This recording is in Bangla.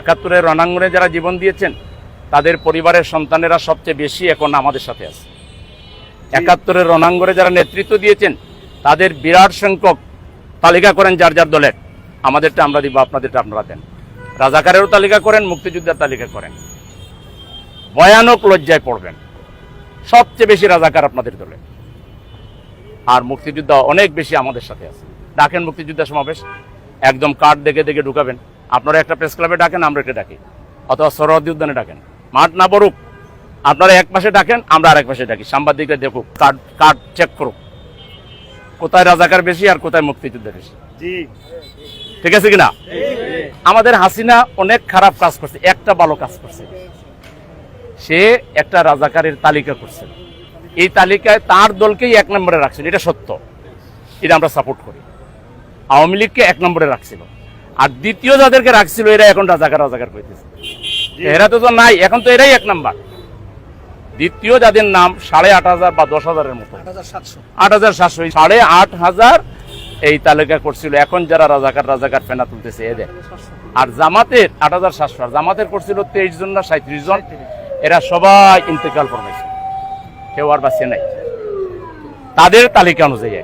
একাত্তরের রণাঙ্গনে যারা জীবন দিয়েছেন, তাদের পরিবারের সন্তানেরা সবচেয়ে বেশি এখন আমাদের সাথে আছে। একাত্তরের রণাঙ্গনে যারা নেতৃত্ব দিয়েছেন, তাদের বিরাট সংখ্যক তালিকা করেন যার যার দলের। আমাদেরটা আমরা দিব, আপনাদেরটা আপনারা দেন। রাজাকারেরও তালিকা করেন, মুক্তিযোদ্ধার তালিকা করেন। ভয়ানক লজ্জায় পড়বেন। সবচেয়ে বেশি রাজাকার আপনাদের দলে আর মুক্তিযোদ্ধা অনেক বেশি আমাদের সাথে আছে। ডাকেন মুক্তিযোদ্ধা সমাবেশ। একদম কার্ড দেখে দেখে ঢুকাবেন। আপনারা একটা প্রেস ক্লাবে ডাকেন আমরা এটা ডাকি। অথবা সরহদি উদ্যানে ডাকেন। মাঠ না পড়ুক আপনারা এক পাশে ডাকেন আমরা আরেক পাশে ডাকি। সাংবাদিকরা দেখুক কার্ড কার্ড চেক করুক। কোথায় রাজাকার বেশি আর কোথায় মুক্তিযোদ্ধা বেশি। জি। ঠিক আছে কিনা? আমাদের হাসিনা অনেক খারাপ কাজ করছে একটা ভালো কাজ করছে। সে একটা রাজাকারের তালিকা করছে। এই তালিকায় তার দলকেই এক নম্বরে রাখছিল এটা সত্য। এটা আমরা সাপোর্ট করি। আওয়ামী লীগকে এক নম্বরে রাখছিল। আর দ্বিতীয় যাদেরকে রাখছিল এরা এখন রাজাকার রাজাকার করতেছে এরা তো নাই এখন তো এরাই এক নাম্বার। দ্বিতীয় যাদের নাম সাড়ে আট হাজার বা দশ হাজারের মতো। আট হাজার সাতশো। সাড়ে আট হাজার এই তালিকা করছিল। এখন যারা রাজাকার রাজাকার ফেনা তুলতেছে এদের আর জামাতের আট হাজার সাতশো আর জামাতের করছিল তেইশ জন না সাঁত্রিশ জন এরা সবাই ইন্তেকাল ফরমাইছে কেউ আর বাঁচিয়ে নাই। তাদের তালিকা অনুযায়ী।